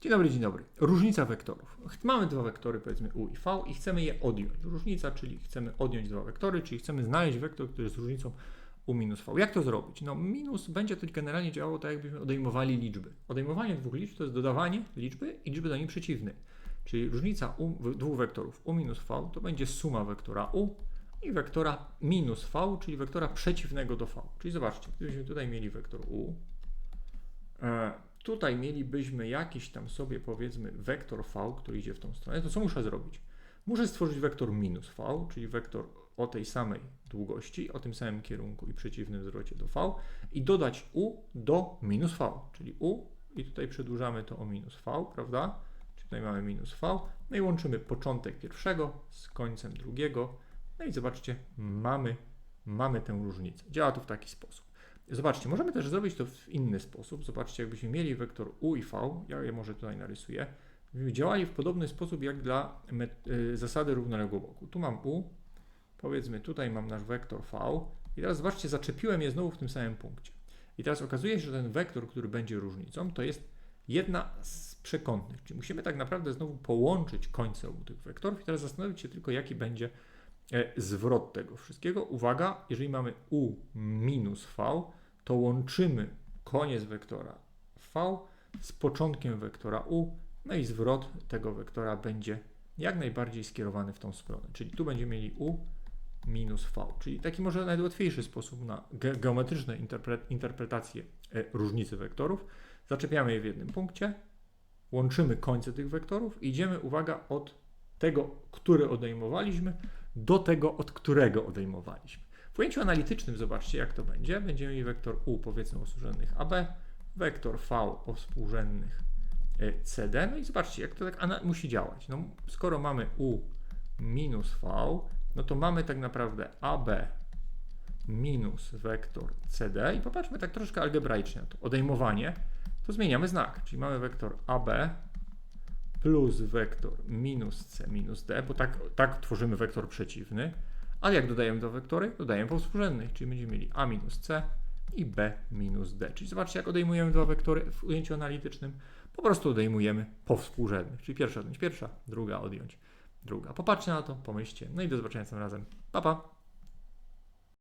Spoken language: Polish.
Dzień dobry, dzień dobry. Różnica wektorów. Mamy dwa wektory, powiedzmy u i v i chcemy je odjąć. Różnica, czyli chcemy odjąć dwa wektory, czyli chcemy znaleźć wektor, który jest różnicą u minus v. Jak to zrobić? No minus będzie to generalnie działało tak, jakbyśmy odejmowali liczby. Odejmowanie dwóch liczb to jest dodawanie liczby i liczby do niej przeciwnej. Czyli różnica u, dwóch wektorów u minus v to będzie suma wektora u i wektora minus v, czyli wektora przeciwnego do v. Czyli zobaczcie, gdybyśmy tutaj mieli wektor u, e, tutaj mielibyśmy jakiś tam sobie powiedzmy wektor v, który idzie w tą stronę, to co muszę zrobić? Muszę stworzyć wektor minus v, czyli wektor o tej samej długości, o tym samym kierunku i przeciwnym zwrocie do v i dodać u do minus v, czyli u i tutaj przedłużamy to o minus v, prawda? Czyli tutaj mamy minus v, no i łączymy początek pierwszego z końcem drugiego, no i zobaczcie, mamy, mamy tę różnicę. Działa to w taki sposób. Zobaczcie, możemy też zrobić to w inny sposób. Zobaczcie, jakbyśmy mieli wektor u i v, ja je może tutaj narysuję, działali w podobny sposób jak dla y, zasady równoległego boku. Tu mam u, powiedzmy tutaj mam nasz wektor v i teraz zobaczcie, zaczepiłem je znowu w tym samym punkcie. I teraz okazuje się, że ten wektor, który będzie różnicą, to jest jedna z przekątnych, czyli musimy tak naprawdę znowu połączyć końce u tych wektorów i teraz zastanowić się tylko, jaki będzie e, zwrot tego wszystkiego. Uwaga, jeżeli mamy u minus v, to łączymy koniec wektora v z początkiem wektora u, no i zwrot tego wektora będzie jak najbardziej skierowany w tą stronę. Czyli tu będziemy mieli u minus v, czyli taki może najłatwiejszy sposób na ge geometryczne interpre interpretację e, różnicy wektorów. Zaczepiamy je w jednym punkcie, łączymy końce tych wektorów i idziemy, uwaga, od tego, który odejmowaliśmy, do tego, od którego odejmowaliśmy. W ujęciu analitycznym zobaczcie, jak to będzie. Będziemy mieli wektor u, powiedzmy, o współrzędnych AB, wektor v o współrzędnych e, CD. No i zobaczcie, jak to tak musi działać. No, skoro mamy u minus v, no to mamy tak naprawdę AB minus wektor CD i popatrzmy tak troszkę algebraicznie na to. Odejmowanie, to zmieniamy znak, czyli mamy wektor AB plus wektor minus C minus D, bo tak, tak tworzymy wektor przeciwny. Ale jak dodajemy do wektory? Dodajemy po współrzędnych, czyli będziemy mieli A minus C i B minus D. Czyli zobaczcie, jak odejmujemy dwa wektory w ujęciu analitycznym. Po prostu odejmujemy po współrzędnych, czyli pierwsza odjąć pierwsza, druga odjąć druga. Popatrzcie na to, pomyślcie, no i do zobaczenia tym razem. Pa, pa!